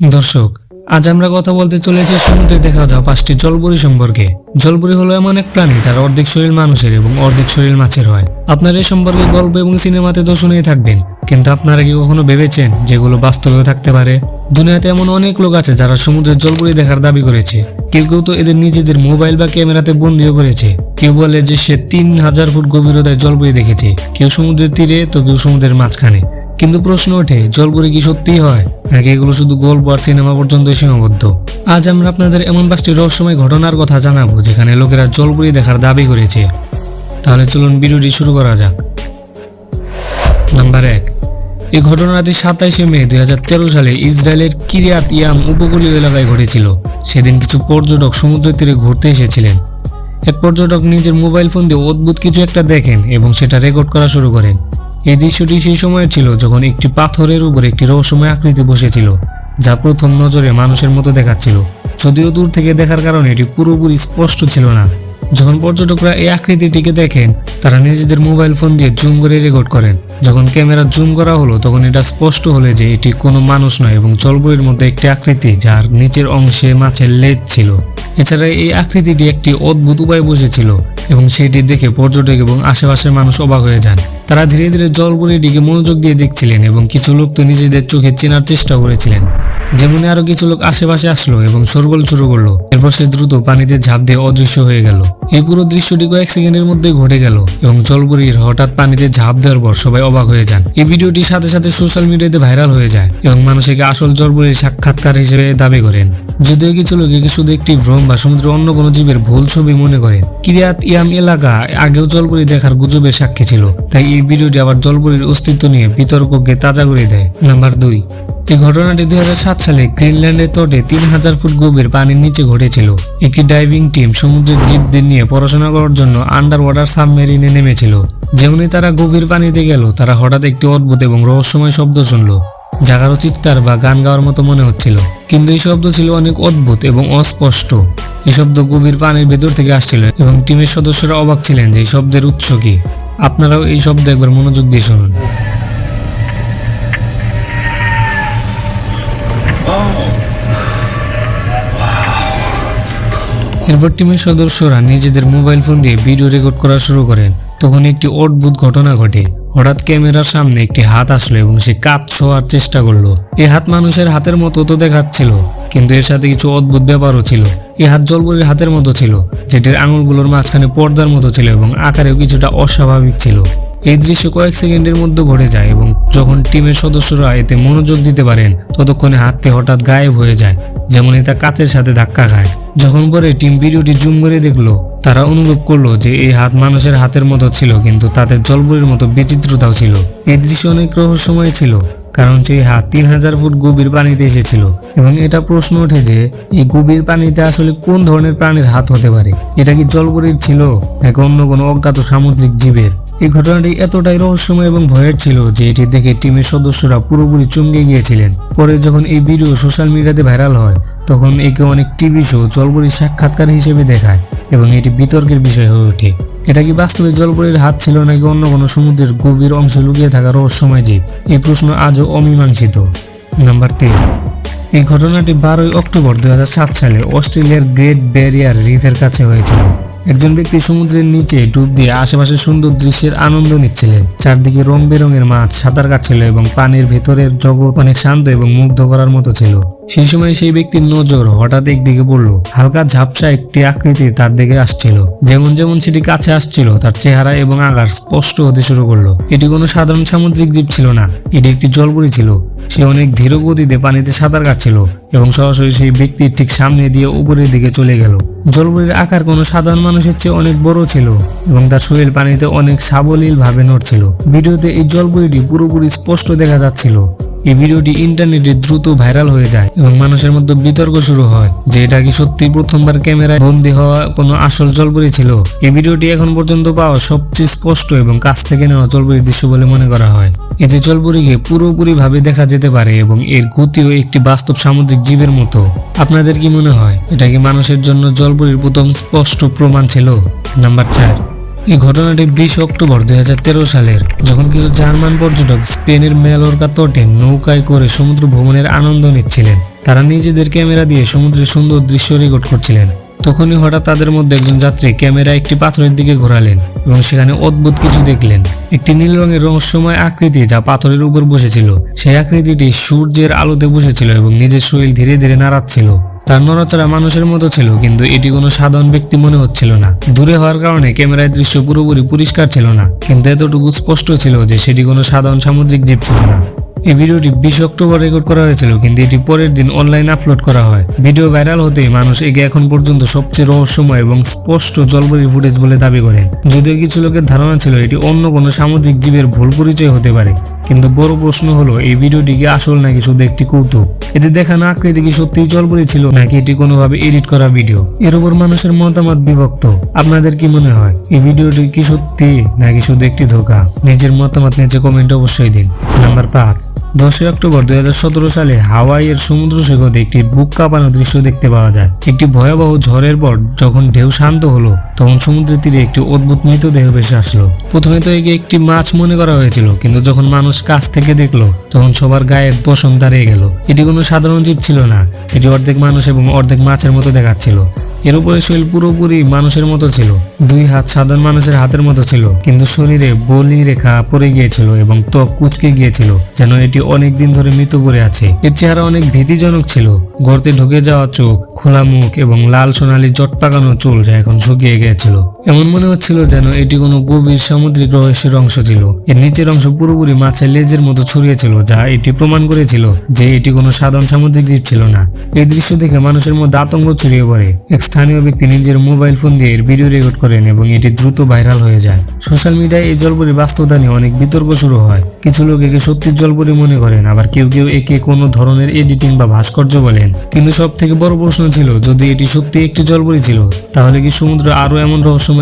দর্শক, আজ আমরা কথা বলতে চলেছি সমুদ্রে দেখা যাওয়া পাঁচটি জলপরি সম্পর্কে। জলপরি হলো এমন এক প্রাণী যার অর্ধেক শরীর মানুষের এবং অর্ধেক শরীর মাছের হয়। আপনার এই সম্পর্কে গল্প এবং সিনেমাতে তো শুনেই থাকবেন, কিন্তু আপনারা কি কখনো ভেবেছেন যেগুলো বাস্তবেও থাকতে পারে? দুনিয়াতে এমন অনেক লোক আছে যারা সমুদ্রের জলপরি দেখার দাবি করেছে। কেউ কেউ তো এদের নিজেদের মোবাইল বা ক্যামেরাতে বন্দিও করেছে। কেউ বলে যে সে তিন হাজার ফুট গভীরতায় জলপরি দেখেছে। কেউ সমুদ্রের তীরে, তো কেউ সমুদ্রের মাঝখানে। কিন্তু প্রশ্ন ওঠে, জলপরি কি সত্যিই হয়? নাকি এগুলো শুধু গল্প আর সিনেমা পর্যন্ত সীমাবদ্ধ? আজ আমরা আপনাদের এমন পাঁচটি রহস্যময় ঘটনার কথা জানাব, যেখানে লোকেরা জলপুরি দেখার দাবি করেছে। তাহলে চলুন ভিডিওটি শুরু করা যাক। নাম্বার এক। এই ঘটনাটি সাতাইশে মে দুই হাজার তেরো সালে ইসরায়েলের কিরিয়াত ইয়াম উপকূলীয় এলাকায় ঘটেছিল। সেদিন কিছু পর্যটক সমুদ্র তীরে ঘুরতে এসেছিলেন। এক পর্যটক নিজের মোবাইল ফোন দিয়ে অদ্ভুত কিছু একটা দেখেন এবং সেটা রেকর্ড করা শুরু করেন। এই দৃশ্যটি সেই সময়ের ছিল যখন একটি পাথরের উপর একটি রহস্যময় আকৃতি বসেছিল, যা প্রথম নজরে মানুষের মতো দেখাচ্ছিল। যদিও দূর থেকে দেখার কারণে এটি পুরোপুরি স্পষ্ট ছিল না। যখন পর্যটকরা এই আকৃতিটিকে দেখেন, তারা নিজেদের মোবাইল ফোন দিয়ে জুম করে রেকর্ড করেন। যখন ক্যামেরা জুম করা হলো, তখন এটা স্পষ্ট হলো যে এটি কোনো মানুষ নয় এবং জলবইয়ের মধ্যে একটি আকৃতি, যার নিচের অংশে মাছের লেজ ছিল। এছাড়া এই আকৃতিটি একটি অদ্ভুত উপায় বসেছিল এবং সেটি দেখে পর্যটক এবং আশেপাশের মানুষ অবাক হয়ে যান। তারা ধীরে ধীরে জলবুড়িটিকে মনোযোগ দিয়ে দেখছিলেন এবং কিছু লোক তো নিজেদের চোখে চেনার চেষ্টা করেছিলেন। যেমন আরও কিছু লোক আশেপাশে আসলো এবং সরগোল শুরু করল। এরপর সে দ্রুত পানিতে ঝাঁপ দিয়ে অদৃশ্য হয়ে গেল। এই পুরো দৃশ্যটি কয়েক সেকেন্ডের মধ্যে ঘটে গেল এবং জলপুরির হঠাৎ পানিতে ঝাঁপ দেওয়ার পর সবাই অবাক হয়ে যান। এই ভিডিওটির সাথে সাথে সোশ্যাল মিডিয়াতে ভাইরাল হয়ে যায় এবং মানুষকে আসল জলপুরির সাক্ষাৎকার হিসেবে দাবি করেন। যদিও কিছু লোক একে শুধু একটি ভ্রম বা সমুদ্রের অন্য কোনো জীবের ভুল ছবি মনে করেন। কিরিয়াত ইয়াম এলাকা আগেও জলপুরি দেখার গুজবের সাক্ষী ছিল, তাই এই ভিডিওটি আবার জলপুরির অস্তিত্ব নিয়ে বিতর্ককে তাজা করে দেয়। নাম্বার দুই, এই ঘটনাটি দুই হাজার সাত সালে গ্রিনল্যান্ডের তটে তিন হাজার ফুট গভীর পানির নিচে ঘটেছিল। একটি ডাইভিং টিম সমুদ্রের জীবদের নিয়ে পড়াশোনা করার জন্য আন্ডার ওয়াটার সাবমেরিনে নেমেছিল। যেমনই তারা গভীর পানিতে গেল, তারা হঠাৎ একটি অদ্ভুত এবং রহস্যময় শব্দ শুনল কারও চিৎকার বা গান গাওয়ার মতো মনে হচ্ছিল। কিন্তু এই শব্দ ছিল অনেক অদ্ভুত এবং অস্পষ্ট। এই শব্দ গভীর পানির ভেতর থেকে আসছিল এবং টিমের সদস্যরা অবাক ছিলেন যে এই শব্দের উৎস কি। আপনারাও এই শব্দ একবার মনোযোগ দিয়ে শুনুন। এরপর টিমের সদস্যরা নিজেদের মোবাইল ফোন দিয়ে ভিডিও রেকর্ড করা শুরু করেন। তখন একটি অদ্ভুত ঘটনা ঘটে। হঠাৎ ক্যামেরার সামনে একটি হাত আসলো এবং সে কাজ ছোঁয়ার চেষ্টা করল। এই হাত মানুষের হাতের মতো তো দেখাচ্ছিল। কিন্তু এর সাথে কিছু অদ্ভুত ব্যাপারও ছিল। এ হাত জলপরির হাতের মতো ছিল, যেটির আঙুলগুলোর মাঝখানে পর্দার মতো ছিল এবং আকারেও কিছুটা অস্বাভাবিক ছিল। এই দৃশ্য কয়েক সেকেন্ডের মধ্যে ঘটে যায় এবং যখন টিমের সদস্যরা এতে মনোযোগ দিতে পারেন, ততক্ষণে হাতটি হঠাৎ গায়েব হয়ে যায়, যেমন এটা কাচের সাথে ধাক্কা খায়। যখন পরে টিম ভিডিওটি জুম করে দেখল, তারা অনুভব করল যে এই হাত মানুষের হাতের মতো ছিল, কিন্তু তাদের জলবরির মতো বিচিত্রতাও ছিল। এই দৃশ্য অনেক রহস্যময় ছিল। কারণ সেই হাত তিন হাজার ফুট গভীর পানিতে এসেছিল। এবং এটা প্রশ্ন ওঠে যে, এই গভীর পানিতে আসলে কোন ধরনের প্রাণীর হাত হতে পারে? এটা কি জলপরীর ছিল, নাকি অন্য কোনো অজ্ঞাত সামুদ্রিক জীবের? এই ঘটনাটি এতটাই রহস্যময় এবং ভয়ের ছিল যে, এটি দেখে টিমের সদস্যরা পুরোপুরি চমকে গিয়েছিলেন। পরে যখন এই ভিডিও সোশ্যাল মিডিয়াতে ভাইরাল হয়, তখন একে অনেক টিভি শো জলপরীর সাক্ষাৎকার হিসেবে দেখায়, এবং এটি বিতর্কের বিষয় হয়ে ওঠে। এটা কি বাস্তবে জলপরীর হাত ছিল নাকি অন্য কোনো সমুদ্রের গভীর অংশে লুকিয়ে থাকা রহস্যময় জীব? এই প্রশ্ন আজও অমীমাংসিত। নাম্বার তিন। এই ঘটনাটি বারোই অক্টোবর দুই হাজার সাত সালে অস্ট্রেলিয়ার গ্রেট ব্যারিয়ার রিফের কাছে হয়েছিল। একজন ব্যক্তি সমুদ্রের নিচে ডুব দিয়ে আশেপাশের সুন্দর দৃশ্যের আনন্দ নিচ্ছিলেন। চারদিকে রং বেরঙের মাছ, সাঁতার কাটছিল এবং পানির ভেতরের জগৎ অনেক শান্ত এবং মুগ্ধ করার মতো ছিল। সেই সময় সেই ব্যক্তির নজর হঠাৎ একদিকে পড়ল। হালকা ঝাপসা একটি আকৃতি তার দিকে আসছিল। যেমন যেমন সেটি কাছে আসছিল, তার চেহারা এবং আকার স্পষ্ট হতে শুরু করল। এটি কোনো সাধারণ সামুদ্রিক জীব ছিল না, এটি একটি জলপরি ছিল। সে অনেক ধীর গতিতে পানিতে সাঁতার কাটছিল। এবং সরাসরি সেই ব্যক্তির ঠিক সামনে দিয়ে উপরের দিকে চলে গেল। জলপরির আকার কোনো সাধারণ মানুষের চেয়ে অনেক বড় ছিল এবং তার শরীর পানিতে অনেক সাবলীল ভাবে নড়ছিল। ভিডিওতে এই জলপরিটি পুরোপুরি স্পষ্ট দেখা যাচ্ছিল। এই ভিডিওটি ইন্টারনেটে দ্রুত ভাইরাল হয়ে যায় এবং মানুষের মধ্যে বিতর্ক শুরু হয় যে এটা কি সত্যি প্রথমবার ক্যামেরায় বন্দী হওয়া কোনো আসল জলপরি ছিল? এই ভিডিওটি এখন পর্যন্ত পাওয়া সবচেয়ে স্পষ্ট এবং কাছ থেকে নেওয়া জলপরির দৃশ্য বলে মনে করা হয়। এতে জলপরিকে পুরোপুরি ভাবে দেখা যেতে পারে এবং এর গতিও একটি বাস্তব সামুদ্রিক জীবের মতো। আপনাদের কি মনে হয়, এটা কি মানুষের জন্য জলপরির প্রথম স্পষ্ট প্রমাণ ছিল? নাম্বার চার। এই ঘটনাটি বিশ অক্টোবর দুই হাজার তেরো সালের, যখন কিছু জার্মান পর্যটক স্পেনের মেলোরকা তটে নৌকায় করে সমুদ্র ভ্রমণের আনন্দ নিচ্ছিলেন। তারা নিজেদের ক্যামেরা দিয়ে সমুদ্রের সুন্দর দৃশ্য রেকর্ড করছিলেন। তখনই হঠাৎ তাদের মধ্যে একজন যাত্রী ক্যামেরা একটি পাথরের দিকে ঘোরালেন এবং সেখানে অদ্ভুত কিছু দেখলেন। একটি নীল রঙের রহস্যময় আকৃতি যা পাথরের উপর বসেছিল। সেই আকৃতিটি সূর্যের আলোতে বসেছিল এবং নিজের শরীর ধীরে ধীরে নাড়াচ্ছিল। তার নড়াচড়া মানুষের মতো ছিল, কিন্তু এটি কোনো সাধারণ ব্যক্তি মনে হচ্ছিল না। দূরে হওয়ার কারণে ক্যামেরায় দৃশ্য পুরোপুরি পরিষ্কার ছিল না, কিন্তু এতটুকু স্পষ্ট ছিল যে সেটি কোনো সাধারণ সামুদ্রিক জীব ছিল না। এই ভিডিওটি বিশ অক্টোবর রেকর্ড করা হয়েছিল, কিন্তু এটি পরের দিন অনলাইন আপলোড করা হয়। ভিডিও ভাইরাল হতেই মানুষ একে এখন পর্যন্ত সবচেয়ে রহস্যময় এবং স্পষ্ট জলপরি ফুটেজ বলে দাবি করেন। যদিও কিছু লোকের ধারণা ছিল এটি অন্য কোনো সামুদ্রিক জীবের ভুল পরিচয় হতে পারে। কিন্তু বড় প্রশ্ন হলো, এই ভিডিওটি কি আসল নাকি শুধু একটি কৌতুক? এতে দেখানো আকৃতি কি সত্যিই জলপরি ছিল, নাকি এটি কোনোভাবে এডিট করা ভিডিও? এর উপর মানুষের মতামত বিভক্ত। আপনাদের কি মনে হয়, এই ভিডিওটি কি সত্যি নাকি শুধু একটি ধোকা? নিজের মতামত নিচে কমেন্ট অবশ্যই দিন। নাম্বার পাঁচ। দশই অক্টোবর দুই হাজার সতেরো সালে হাওয়াইয়ের সমুদ্র সৈকতে একটি বুক কাঁপানো দৃশ্য দেখতে পাওয়া যায়। একটি ভয়াবহ ঝড়ের পর যখন ঢেউ শান্ত হলো, তখন সমুদ্রের তীরে একটি অদ্ভুত মৃতদেহ ভেসে আসলো। প্রথমে তো একে একটি মাছ মনে করা হয়েছিল, কিন্তু যখন মানুষ কাছ থেকে দেখল, তখন সবার গায়ে পশম দাঁড়িয়ে গেল। এটি কোনো সাধারণ জীব ছিল না, এটি অর্ধেক মানুষ এবং অর্ধেক মাছের মতো দেখাচ্ছিল। এর উপরে শরীর পুরোপুরি মানুষের মতো ছিল। দুই হাত সাধারণ মানুষের হাতের মতো ছিল, কিন্তু শরীরে বলি রেখা পড়ে গিয়েছিল এবং ত্বক কুচকে গিয়েছিল, যেন এটি অনেক দিন ধরে মৃত পড়ে আছে। এর চেহারা অনেক ভীতিজনক ছিল। গর্তে ঢুকে যাওয়া চোখ, খোলা মুখ এবং লাল সোনালি জট পাকানো চুল যা এখন শুকিয়ে গিয়েছিল। এমন মনে হচ্ছিল যেন এটি কোনো গভীর সামুদ্রিক রহস্যের অংশ ছিল। এর নিচের অংশ পুরোপুরি মাছের লেজের মতো ছড়িয়েছিল যা এটি প্রমাণ করেছিল যে এটি কোনো সাধারণ সামুদ্রিক দ্বীপ ছিল না। এই দৃশ্য দেখে মানুষের মধ্যে আতঙ্ক ছড়িয়ে পড়ে। এক স্থানীয় ব্যক্তি নিজের মোবাইল ফোন দিয়ে ভিডিও রেকর্ড করেন এবং এটি দ্রুত ভাইরাল হয়ে যায়। সোশ্যাল মিডিয়ায় এই জলপরি বাস্তবতা নিয়ে অনেক বিতর্ক শুরু হয়। কিছু লোক একে সত্যি জলপরি মনে করেন, আবার কেউ কেউ একে কোনো ধরনের এডিটিং বা ভাস্কর্য বলেন। কিন্তু সব থেকে বড় প্রশ্ন ছিল, যদি এটি সত্যি একটি জলপরি ছিল, তাহলে কি সমুদ্র আরও এমন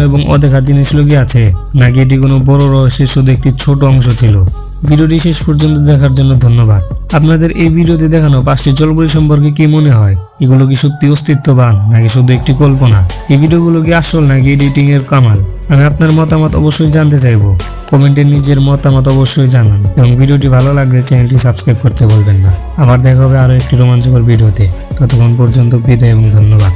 এবং অদেখা জিনিস লুকিয়ে আছে। নাকি এটি কোনো বড় রহস্যের শুধু একটি ছোট অংশ ছিল? ভিডিওটি শেষ পর্যন্ত দেখার জন্য ধন্যবাদ। আপনাদের এই ভিডিওতে দেখানো পাঁচটি জলপরি সম্পর্কে কি মনে হয়? এগুলো কি সত্যি অস্তিত্ববান, নাকি শুধু একটি কল্পনা? এই ভিডিওগুলো কি আসল, নাকি এডিটিং এর কামাল? আমি আপনার মতামত অবশ্যই জানতে চাইব। কমেন্টে নিজের মতামত অবশ্যই জানান এবং ভিডিওটি ভালো লাগলে চ্যানেলটি সাবস্ক্রাইব করতে বলবেন না। আবার দেখা হবে আরও একটি রোমাঞ্চকর ভিডিওতে। ততক্ষণ পর্যন্ত বিদায় এবং ধন্যবাদ।